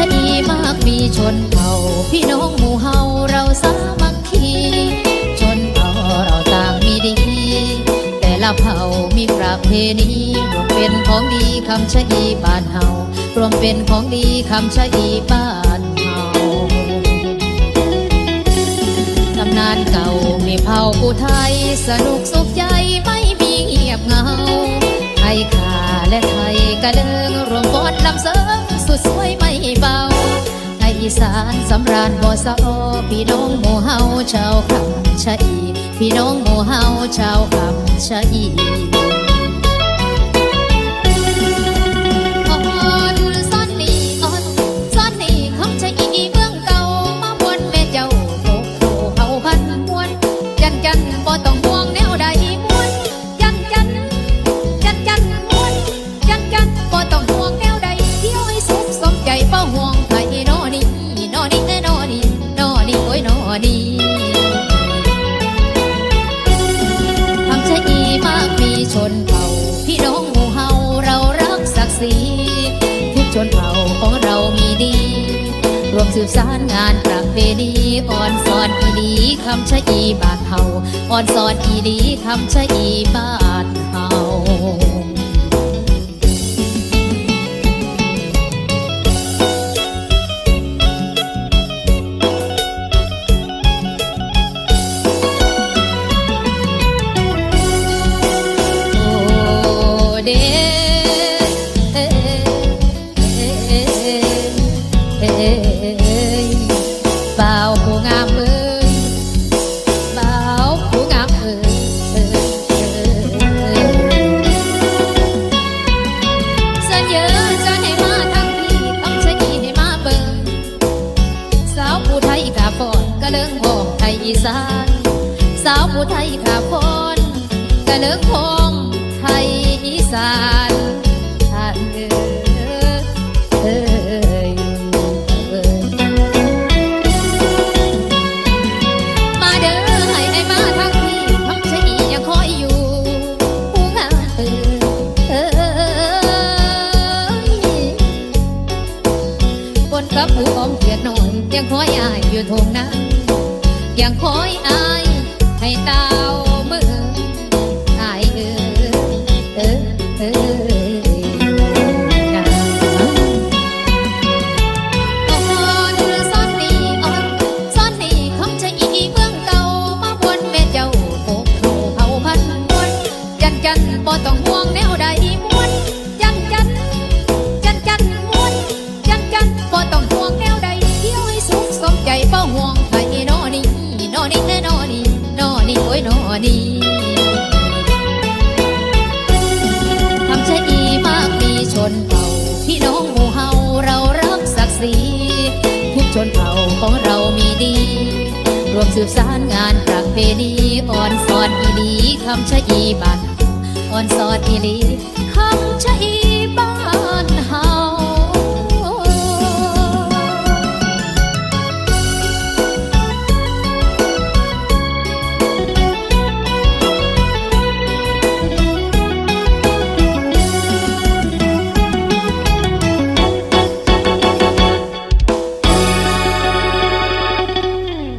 ชะอีมากมีชนเผ่า พี่น้องหมู่เฮาเราสามัคคี ชนเผ่าเราต่างมีดี แต่ละเผ่ามีประเพณีรวมเป็นของดีคำชะอีบ้านเฮารวมเป็นของดีคำชะอีบ้านเฮาตำนานเก่ามีเผ่าผู้ไทย สนุกสุขใจไม่มีเงียบเงาไทยขาและไทยกะเลิงร ฟอนลำเสริงสุดสวยไม่เบาไทยอีสานสำราญบ่อสะอพี่น้องหมู่เฮาชาวคำชะอี พี่น้องหมู่เฮาชาวคำชะอี โอ้ยนอนี่ทำชะอีมากมีชนเผ่า พี่น้องหมู่เฮาเรารักศักดิ์ศรีทุกชนเผ่าของเรามีดี รวมสืบสานงานประเพณีอ่อนสอนอีดีคำชะอีบานเฮาอ่อนสอนอีดีคำชะอีบานเฮา อีสาน สาวผู้ไทยขาฟอนกะเลิงห้องไทยอีสานท่านเอ่ยเอ่ยเอ่ยมาเด้อให้ไอ้มาทางพี่ทำชะอียังคอยอยู่ผู้งามเอ่ยเอ่ยคนกับผู้อมเกียดหน่อยยังคอยอายอยู่ทงนั้น ยังคอยอายให้ตา พี่น้องหมู่เฮาเรารักศักดิ์ศรีทุกชนเผ่าของเรามีดี รวมสืบสานงานประเพณีอ่อนสอนอีลีคำชะอีบันอ่อนสอนอีลีคำชะอี